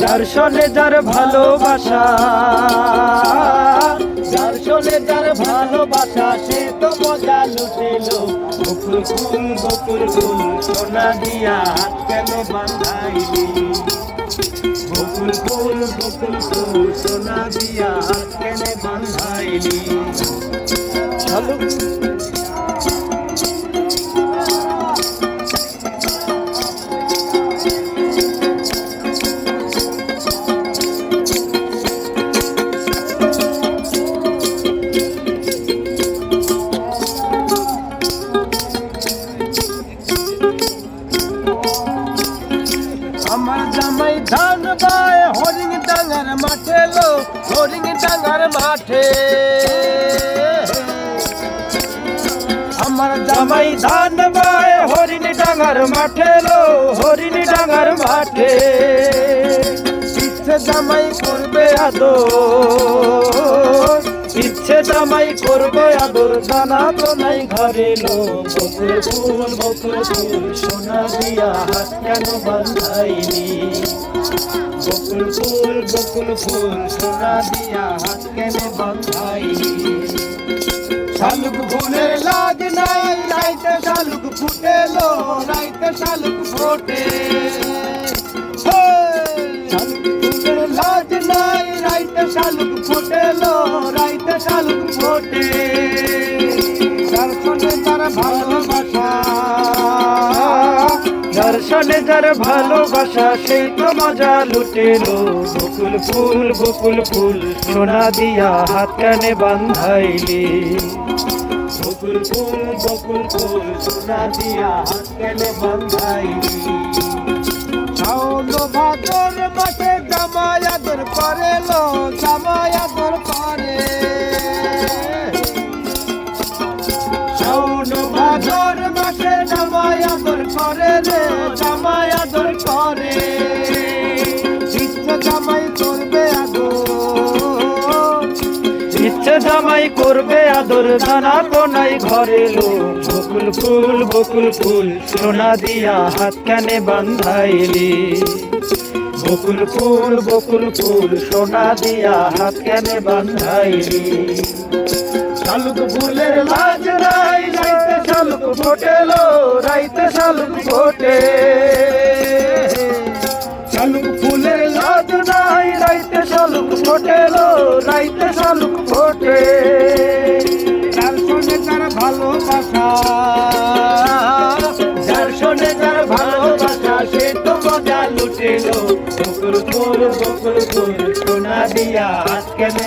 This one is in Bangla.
যার শোনে যার ভালোবাসা, যার শোনে যার ভালোবাসা, সে তো মজা লুটেলো। বকুল ফুল বকুল ফুল, সোনা দিয়া কেন বাঁধাইলি? বকুল ফুল বকুল ফুল, সোনা দিয়া কেন বাঁধাইলি? চলো। আমার জামাই ধান বায়, হরিং ডাঙ্গার মাঠে লো হরিং ডাঙ্গার মাঠে। আমার জামাই ধান বায় হরিণ ডাঙ্গার মাঠে লো হরিণ ডাঙ্গার মাঠে। ইচ্ছে জামাই করবে আদর। জামাই করবে আদর দানা তো নাই ঘরে লো বকুল ফুল বকুল ফুল, সোনা দিয়া হাত কেন বান্ধাইনি বকুল ফুল বকুল ফুল, সোনা দিয়া হাত কেন বান্ধাইনি শালুক ফুলের লাগ নাই, রাইতে শালুক ফুটেলো, রাইতে শালুক ফোটে। শালুক যার সঙ্গে ভালোবাসা। ভালোবাসা সেই তো মজা লুটেলো বকুল ফুল বকুল ফুল, সোনা দিয়া হাত কানে বান্ধাইলি। বকুল ফুল বকুল ফুল, সোনা দিয়া হাত কানে বান্ধাইলি। ভাদর মাঠে জামাই আদর করে লো ইচ্ছে জামাই করবে আদর। ইচ্ছে জামাই করবে দানা কোনাই ঘরে লো। বকুল ফুল বকুল ফুল, সোনা দিয়া হাত কানে বান্ধাইলি। বকুল ফুল বকুল ফুল, সোনা দিয়া হাত কানে বান্ধাইলি। শালুক ফুলের লাজ নাই রাইতে শালুক ফোটেলো, রাইতে শালুক ফোটে। শালুক ফুলের লাজ নাই, রাইতে শালুক ফোটেলো, রাইতে শালুক ফোটে। যার সঙ্গে যার ভালোবাসা, যার সঙ্গে যার ভালোবাসা, সে তো মজা লুটেলো। বকুল ফুল বকুল ফুল, সোনা দিয়া হাত কেনে